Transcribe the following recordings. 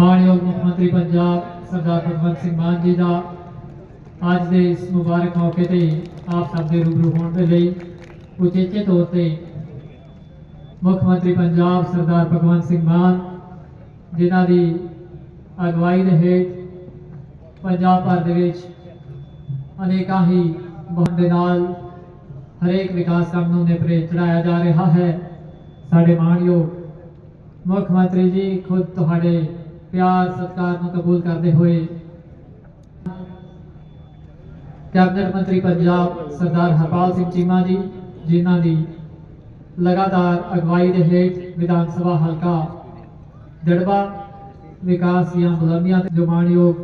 ਮਾਨਯੋਗ ਮੁੱਖ ਮੰਤਰੀ ਪੰਜਾਬ ਸਰਦਾਰ ਭਗਵੰਤ ਸਿੰਘ ਮਾਨ ਜੀ ਦਾ ਅੱਜ ਦੇ ਇਸ ਮੁਬਾਰਕ ਮੌਕੇ ਤੇ ਆਪ ਸਭ ਦੇ ਰੂਬਰੂ ਹੋਣ ਦੇ ਲਈ ਉਚੇਚੇ ਤੌਰ ਤੇ ਮੁੱਖ ਮੰਤਰੀ ਪੰਜਾਬ ਸਰਦਾਰ ਭਗਵੰਤ ਸਿੰਘ ਮਾਨ ਜਿਨ੍ਹਾਂ ਦੀ ਅਗਵਾਈ ਦੇ ਹੇਠ ਪੰਜਾਬ ਭਰ ਦੇ ਵਿੱਚ ਅਨੇਕਾਂ ਹੀ ਬਹੁਤ ਦੇ ਨਾਲ ਹਰੇਕ ਵਿਕਾਸ ਕੰਮ ਨੂੰ ਨੇਪਰੇ ਚੜਾਇਆ ਜਾ ਰਿਹਾ ਹੈ। ਸਾਡੇ ਮਾਣਯੋਗ ਮੁੱਖ ਮੰਤਰੀ ਜੀ, ਖੁਦ ਤੁਹਾਡੇ ਪਿਆਰ ਸਤਿਕਾਰ ਨੂੰ ਕਬੂਲ ਕਰਦੇ ਹੋਏ ਕੈਬਨਿਟ ਮੰਤਰੀ ਪੰਜਾਬ ਸਰਦਾਰ ਹਰਪਾਲ ਸਿੰਘ ਚੀਮਾ ਜੀ ਜਿਨ੍ਹਾਂ ਦੀ ਲਗਾਤਾਰ ਅਗਵਾਈ ਦੇ ਹੇਠ ਵਿਧਾਨ ਸਭਾ ਹਲਕਾ ਦੜਬਾ ਵਿਕਾਸ ਦੀਆਂ ਬੁਲੰਦੀਆਂ ਤੇ ਜੋ ਮਾਣਯੋਗ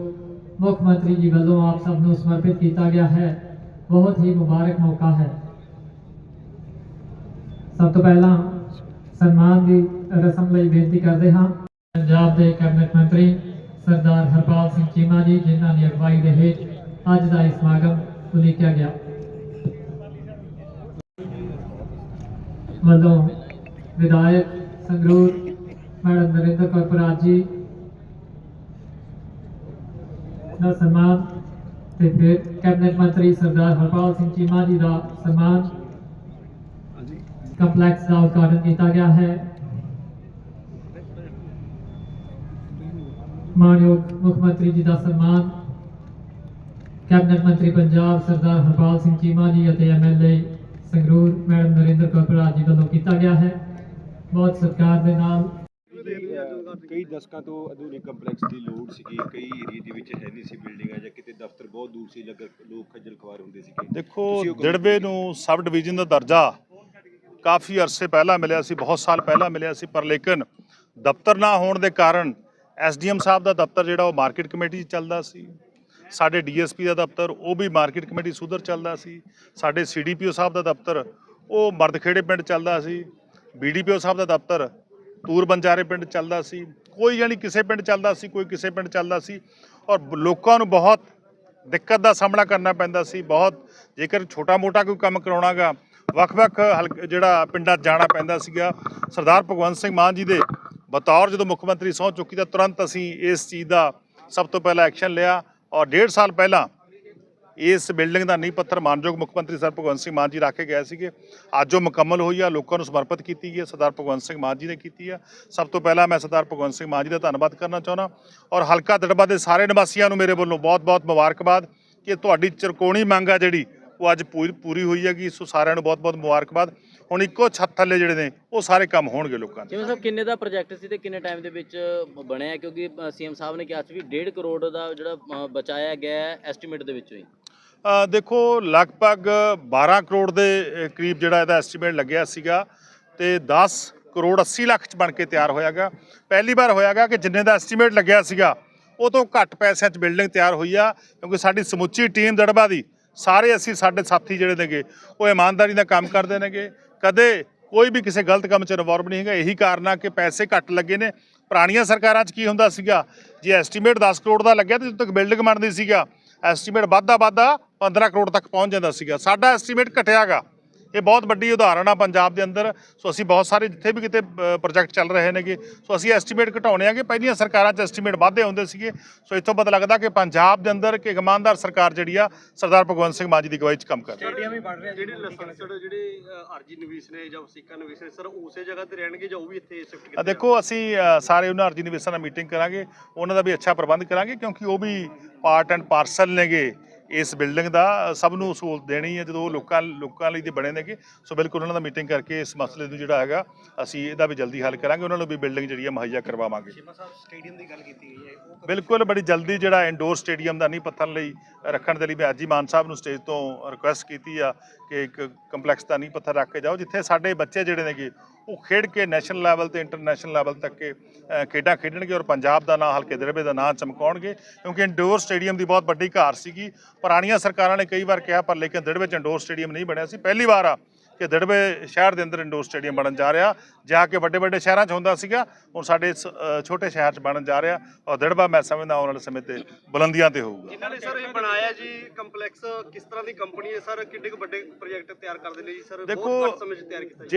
ਮੁੱਖ ਮੰਤਰੀ ਜੀ ਵੱਲੋਂ ਆਪ ਸਭ ਨੂੰ ਸਮਰਪਿਤ ਕੀਤਾ ਗਿਆ ਹੈ ਬਹੁਤ ਹੀ ਮੁਬਾਰਕ ਮੌਕਾ ਹੈ ਸਭ ਤੋਂ ਪਹਿਲਾਂ ਸਨਮਾਨ ਦੀ ਰਸਮ ਲਈ ਬੇਨਤੀ ਕਰਦੇ ਹਾਂ ਪੰਜਾਬ ਦੇ ਕੈਬਨਿਟ ਮੰਤਰੀ ਸਰਦਾਰ ਹਰਪਾਲ ਸਿੰਘ ਚੀਮਾ ਜੀ, ਜਿਨ੍ਹਾਂ ਦੀ ਅਗਵਾਈ ਦੇ ਹੇਠ ਅੱਜ ਦਾ ਇਹ ਸਮਾਗਮ ਉਲੀਕਿਆ ਗਿਆ। ਵੱਲੋਂ ਵਿਧਾਇਕ ਸੰਗਰੂਰ ਮੈਡਮ ਨਰਿੰਦਰ ਕੌਰ ਬਰਾੜ ਜੀ ਦਾ ਸਨਮਾਨ ਤੇ ਫਿਰ ਕੈਬਨਿਟ ਮੰਤਰੀ ਸਰਦਾਰ ਹਰਪਾਲ ਸਿੰਘ ਚੀਮਾ ਜੀ ਦਾ ਸਨਮਾਨ ਕੰਪਲੈਕਸ ਦਾ ਉਦਘਾਟਨ ਕੀਤਾ ਗਿਆ ਹੈ। ਮਾਨਯੋਗ ਮੁੱਖ ਮੰਤਰੀ ਜੀ ਦਾ ਸਨਮਾਨ ਕੈਬਨਿਟ ਮੰਤਰੀ ਪੰਜਾਬ ਸਰਦਾਰ ਹਰਪਾਲ ਸਿੰਘ ਚੀਮਾ ਜੀ ਅਤੇ ਐਮਐਲਏ ਸੰਗਰੂਰ ਮੈਡਮ ਨਰਿੰਦਰ ਕੌਰ ਬਰਾੜ ਜੀ ਵੱਲੋਂ ਕੀਤਾ ਗਿਆ ਹੈ। ਬਹੁਤ ਸਤਿਕਾਰ ਦੇ ਨਾਲ ਕਈ ਦਸ਼ਕਾਂ ਤੋਂ ਆਧੁਨਿਕ ਕੰਪਲੈਕਸ ਦੀ ਲੋੜ ਸੀਗੀ ਕਈ ਏਰੀਆ ਦੇ ਵਿੱਚ ਹੈ ਨਹੀਂ ਸੀ ਬਿਲਡਿੰਗਾਂ ਜਾਂ ਕਿਤੇ ਦਫ਼ਤਰ ਬਹੁਤ ਦੂਰ ਸੀ ਲੱਗ ਲੋਕ ਖੱਜਲ ਖਵਾਰ ਹੁੰਦੇ ਸੀਗੇ। ਦੇਖੋ ਦਿੜਬੇ ਨੂੰ ਸਬ ਡਿਵੀਜ਼ਨ ਦਾ ਦਰਜਾ ਕਾਫੀ ਅਰਸੇ ਪਹਿਲਾਂ ਮਿਲਿਆ ਸੀ ਬਹੁਤ ਸਾਲ ਪਹਿਲਾਂ ਮਿਲਿਆ ਸੀ ਪਰ ਲੇਕਿਨ ਦਫ਼ਤਰ ਨਾ ਹੋਣ ਦੇ ਕਾਰਨ ਐਸਡੀਐਮ ਸਾਹਿਬ ਦਾ ਦਫ਼ਤਰ ਜਿਹੜਾ ਉਹ ਮਾਰਕੀਟ ਕਮੇਟੀ 'ਚ ਚੱਲਦਾ ਸੀ। ਸਾਡੇ ਡੀਐਸਪੀ ਦਾ ਦਫ਼ਤਰ ਉਹ ਵੀ ਮਾਰਕੀਟ ਕਮੇਟੀ ਸੁਧਰ ਚੱਲਦਾ ਸੀ। ਸਾਡੇ ਸੀਡੀਪੀਓ ਸਾਹਿਬ ਦਾ ਦਫ਼ਤਰ ਉਹ ਮਰਦਖੇੜੇ ਪਿੰਡ ਚੱਲਦਾ ਸੀ। ਬੀਡੀਪੀਓ ਸਾਹਿਬ ਦਾ ਦਫ਼ਤਰ ਤੂਰ ਬੰਜਾਰੇ ਪਿੰਡ ਚੱਲਦਾ ਸੀ। ਕੋਈ ਯਾਨੀ ਕਿਸੇ ਪਿੰਡ ਚੱਲਦਾ ਸੀ, ਕੋਈ ਕਿਸੇ ਪਿੰਡ ਚੱਲਦਾ ਸੀ। ਔਰ ਲੋਕਾਂ ਨੂੰ ਬਹੁਤ ਦਿੱਕਤ ਦਾ ਸਾਹਮਣਾ ਕਰਨਾ ਪੈਂਦਾ ਸੀ। ਬਹੁਤ ਜੇਕਰ ਛੋਟਾ-ਮੋਟਾ ਕੋਈ ਕੰਮ ਕਰਾਉਣਾਗਾ, ਵੱਖ-ਵੱਖ ਹਲਕ- ਜਿਹੜਾ ਪਿੰਡਾਂ ਜਾਣਾ ਪੈਂਦਾ ਸੀਗਾ। ਸਰਦਾਰ ਭਗਵੰਤ ਸਿੰਘ ਮਾਨ ਜੀ ਦੇ ਬਤੌਰ ਜਦੋਂ ਮੁੱਖ ਮੰਤਰੀ ਸਹੁੰ ਚੁੱਕੀ ਤਾਂ ਤੁਰੰਤ ਅਸੀਂ ਇਸ ਚੀਜ਼ ਦਾ ਸਭ ਤੋਂ ਪਹਿਲਾਂ ਐਕਸ਼ਨ ਲਿਆ ਔਰ ਡੇਢ ਸਾਲ ਪਹਿਲਾਂ ਇਸ ਬਿਲਡਿੰਗ ਦਾ ਨੀਂਹ ਪੱਥਰ ਮਾਨਯੋਗ ਮੁੱਖ ਮੰਤਰੀ ਸਰ ਭਗਵੰਤ ਸਿੰਘ ਮਾਨ ਜੀ ਰੱਖ ਕੇ ਗਏ ਸੀਗੇ। ਅੱਜ ਉਹ ਮੁਕੰਮਲ ਹੋਈ ਆ, ਲੋਕਾਂ ਨੂੰ ਸਮਰਪਿਤ ਕੀਤੀ ਗਈ ਹੈ ਸਰਦਾਰ ਭਗਵੰਤ ਸਿੰਘ ਮਾਨ ਜੀ ਨੇ ਕੀਤੀ ਆ। ਸਭ ਤੋਂ ਪਹਿਲਾਂ ਮੈਂ ਸਰਦਾਰ ਭਗਵੰਤ ਸਿੰਘ ਮਾਨ ਜੀ ਦਾ ਧੰਨਵਾਦ ਕਰਨਾ ਚਾਹੁੰਦਾ ਔਰ ਹਲਕਾ ਦੜਬਾ ਦੇ ਸਾਰੇ ਨਿਵਾਸੀਆਂ ਨੂੰ ਮੇਰੇ ਵੱਲੋਂ ਬਹੁਤ-ਬਹੁਤ ਮੁਬਾਰਕਬਾਦ ਕਿ ਤੁਹਾਡੀ ਚਰਕੋਣੀ ਮੰਗ ਆ ਜਿਹੜੀ, ਉਹ ਅੱਜ ਪੂਰੀ ਪੂਰੀ ਹੋਈ ਹੈਗੀ। ਸੋ ਸਾਰਿਆਂ ਨੂੰ ਬਹੁਤ-ਬਹੁਤ ਮੁਬਾਰਕਬਾਦ। ਹੁਣ ਇੱਕੋ ਛੱਤ ਥੱਲੇ ਜਿਹੜੇ ਨੇ ਉਹ ਸਾਰੇ ਕੰਮ ਹੋਣਗੇ ਲੋਕਾਂ ਦੇ। ਜਿਵੇਂ ਸਾਹਿਬ ਕਿੰਨੇ ਦਾ ਪ੍ਰੋਜੈਕਟ ਸੀ ਤੇ ਕਿੰਨੇ ਟਾਈਮ ਦੇ ਵਿੱਚ ਬਣਿਆ? ਕਿਉਂਕਿ ਸੀਐਮ ਸਾਹਿਬ ਨੇ ਕਿਹਾ ਸੀ ਵੀ 1.5 ਕਰੋੜ ਦਾ ਜਿਹੜਾ ਬਚਾਇਆ ਗਿਆ ਐਸਟੀਮੇਟ ਦੇ ਵਿੱਚੋਂ ਹੀ। ਦੇਖੋ ਲਗਭਗ 12 ਕਰੋੜ ਦੇ ਕਰੀਬ ਜਿਹੜਾ ਇਹਦਾ ਐਸਟੀਮੇਟ ਲੱਗਿਆ ਸੀਗਾ ਤੇ 10 ਕਰੋੜ 80 ਲੱਖ ਚ ਬਣ ਕੇ ਤਿਆਰ ਹੋਇਆਗਾ। ਪਹਿਲੀ ਵਾਰ ਹੋਇਆਗਾ ਕਿ ਜਿੰਨੇ ਦਾ ਐਸਟੀਮੇਟ ਲੱਗਿਆ ਸੀਗਾ ਉਹ ਤੋਂ ਘੱਟ ਪੈਸਿਆਂ 'ਚ ਬਿਲਡਿੰਗ ਤਿਆਰ ਹੋਈ ਆ ਕਿਉਂਕਿ ਸਾਡੀ ਸਮੁੱਚੀ ਟੀਮ ਦੜਬਾ ਦੀ ਸਾਰੇ ਅਸੀਂ ਸਾਡੇ ਸਾਥੀ ਜਿਹੜੇ ਨੇਗੇ, ਉਹ ਇਮਾਨਦਾਰੀ ਨਾਲ ਕੰਮ ਕਰਦੇ ਨੇਗੇ। ਕਦੇ ਕੋਈ ਵੀ ਕਿਸੇ ਗਲਤ ਕੰਮ 'ਚ ਇਨਵੋਲਵ ਨਹੀਂ ਹੈਗਾ। ਇਹੀ ਕਾਰਨ ਆ ਕਿ ਪੈਸੇ ਘੱਟ ਲੱਗੇ ਨੇ। ਪੁਰਾਣੀਆਂ ਸਰਕਾਰਾਂ 'ਚ ਕੀ ਹੁੰਦਾ ਸੀਗਾ? ਜੇ ਐਸਟੀਮੇਟ 10 ਕਰੋੜ ਦਾ ਲੱਗਿਆ ਤੇ ਜਦੋਂ ਤੱਕ ਬਿਲਡਿੰਗ ਬਣਦੀ ਸੀਗਾ ਐਸਟੀਮੇਟ ਵੱਧਦਾ ਵੱਧਦਾ 15 ਕਰੋੜ ਤੱਕ ਪਹੁੰਚ ਜਾਂਦਾ ਸੀਗਾ। ਸਾਡਾ ਐਸਟੀਮੇਟ ਘਟਿਆਗਾ ਇਹ ਬਹੁਤ ਵੱਡੀ ਉਦਾਹਰਣ ਆ ਪੰਜਾਬ ਦੇ ਅੰਦਰ। ਸੋ ਅਸੀਂ ਬਹੁਤ ਸਾਰੇ ਜਿੱਥੇ ਵੀ ਕਿਤੇ ਪ੍ਰੋਜੈਕਟ ਚੱਲ ਰਹੇ ਨੇਗੇ। ਸੋ ਅਸੀਂ ਐਸਟੀਮੇਟ ਘਟਾਉਣੇ ਆਗੇ। ਪਹਿਲੀਆਂ ਸਰਕਾਰਾਂ 'ਚ ਐਸਟੀਮੇਟ ਵਾਧੇ ਹੁੰਦੇ ਸੀਗੇ। ਸੋ ਇੱਥੋਂ ਪਤਾ ਲੱਗਦਾ ਕਿ ਪੰਜਾਬ ਦੇ ਅੰਦਰ ਕਿ ਇਮਾਨਦਾਰ ਸਰਕਾਰ ਜਿਹੜੀ ਆ ਸਰਦਾਰ ਭਗਵੰਤ ਸਿੰਘ ਮਾਨ ਜੀ ਦੀ ਅਗਵਾਈ 'ਚ ਕੰਮ ਕਰ ਰਹੀ ਹੈ। ਸਟੇਡੀਅਮ ਹੀ ਬਣ ਰਿਹਾ ਜਿਹੜੇ ਲਾਇਸੈਂਸਡ ਜਿਹੜੇ ਅ, ਆਰਜੀ ਨਿਵੇਸ਼ ਨੇ ਜਾਂ ਵਸੀਕਾ ਨਿਵੇਸ਼ ਨੇ ਸਰ ਉਸੇ ਜਗ੍ਹਾ ਤੇ ਰਹਿਣਗੇ ਜਾਂ ਉਹ ਵੀ ਇੱਥੇ ਸ਼ਿਫਟ ਆ ਕੀਤੇ ਦੇਖੋ ਅਸੀਂ ਸਾਰੇ ਉਹਨਾਂ ਅਰਜੀ ਨਿਵੇਸ਼ਾਂ ਨਾਲ ਮੀਟਿੰਗ ਕਰਾਂਗੇ। ਉਹਨਾਂ ਦਾ ਵੀ ਅੱਛਾ ਪ੍ਰਬੰਧ ਕਰਾਂਗੇ ਕਿਉਂਕਿ ਉਹ ਵੀ ਪਾਰਟ ਐਂਡ ਪਾਰਸਲ ਨੇਗੇ। ਇਸ ਬਿਲਡਿੰਗ ਦਾ ਸਭ ਨੂੰ ਸਹੂਲਤ ਦੇਣੀ ਹੈ ਜਦੋਂ ਲੋਕਾਂ ਲੋਕਾਂ ਲਈ ਦੇ ਬਣੇ ਨੇਗੇ ਸੋ ਬਿਲਕੁਲ ਉਹਨਾਂ ਦਾ ਮੀਟਿੰਗ ਕਰਕੇ ਇਸ ਮਸਲੇ ਨੂੰ ਜਿਹੜਾ ਹੈਗਾ ਅਸੀਂ ਇਹਦਾ ਵੀ ਜਲਦੀ ਹੱਲ ਕਰਾਂਗੇ ਉਹਨਾਂ ਨੂੰ ਵੀ ਬਿਲਡਿੰਗ ਜਿਹੜੀ ਹੈ ਮੁਹੱਈਆ ਕਰਵਾਵਾਂਗੇ। ਸਾਹਿਬ ਸਟੇਡੀਅਮ ਦੀ ਗੱਲ ਕੀਤੀ ਗਈ ਹੈ ਉਹ ਬਿਲਕੁਲ ਬੜੀ ਜਲਦੀ ਜਿਹੜਾ ਇੰਡੋਰ ਸਟੇਡੀਅਮ ਦਾ ਨਹੀਂ ਪੱਥਰ ਲਈ ਰੱਖਣ ਦੇ ਲਈ ਮੈਂ ਅੱਜ ਹੀ ਮਾਨ ਸਾਹਿਬ ਨੂੰ ਸਟੇਜ ਤੋਂ ਰਿਕੁਐਸਟ ਕੀਤੀ ਆ ਕਿ ਇੱਕ ਕੰਪਲੈਕਸ ਦਾ ਨਹੀਂ ਪੱਥਰ ਰੱਖ ਕੇ ਜਾਓ ਜਿੱਥੇ ਸਾਡੇ ਬੱਚੇ ਜਿਹੜੇ ਨੇਗੇ ਉਹ ਖੇਡ ਕੇ ਨੈਸ਼ਨਲ ਲੈਵਲ ਤੇ ਇੰਟਰਨੈਸ਼ਨਲ ਲੈਵਲ ਤੱਕ ਕੇ ਖੇਡਾਂ ਖੇਡਣਗੇ ਔਰ ਪੰਜਾਬ ਦਾ ਨਾਂ ਹਲਕੇ ਦਰਬੇ ਦਾ ਨਾਂ ਚਮਕਾਉਣਗੇ ਕਿਉਂਕਿ ਇੰਡੋਰ ਸਟੇਡੀਅਮ ਦੀ ਬਹੁਤ ਵੱਡੀ ਘਾਰ ਸੀਗੀ। ਪੁਰਾਣੀਆਂ ਸਰਕਾਰਾਂ ਨੇ ਕਈ ਵਾਰ ਕਿਹਾ ਪਰ ਲੇਕਿਨ ਦਰਬੇ ਚ ਇੰਡੋਰ ਸਟੇਡੀਅਮ ਨਹੀਂ ਬਣਿਆ ਸੀ। ਪਹਿਲੀ ਵਾਰ ਆ ਕਿ ਦੜਬੇ ਸ਼ਹਿਰ ਦੇ ਅੰਦਰ ਇੰਡੋਰ ਸਟੇਡੀਅਮ ਬਣਨ ਜਾ ਰਿਹਾ ਜਾ ਕੇ ਵੱਡੇ ਵੱਡੇ ਸ਼ਹਿਰਾਂ 'ਚ ਹੁੰਦਾ ਸੀਗਾ ਹੁਣ ਸਾਡੇ ਛੋਟੇ ਸ਼ਹਿਰ 'ਚ ਬਣਨ ਜਾ ਰਿਹਾ ਔਰ ਦੜਬਾ ਮੈਂ ਸਮਝਦਾ ਆਉਣ ਵਾਲੇ ਸਮੇਂ ਤੇ ਬੁਲੰਦੀਆਂ ਤੇ ਹੋਊਗਾ। ਜਿਨ੍ਹਾਂ ਨੇ ਸਰ ਇਹ ਬਣਾਇਆ ਜੀ ਕੰਪਲੈਕਸ ਕਿਸ ਤਰ੍ਹਾਂ ਦੀ ਕੰਪਨੀ ਹੈ ਸਰ? ਕਿੰਨੇ ਕੁ ਵੱਡੇ ਪ੍ਰੋਜੈਕਟ ਤਿਆਰ ਕਰਦੇ ਲਈ ਸਰ? ਦੇਖੋ, ਬਹੁਤ ਘੱਟ ਸਮੇਂ 'ਚ ਤਿਆਰ ਕੀਤਾ ਜੀ।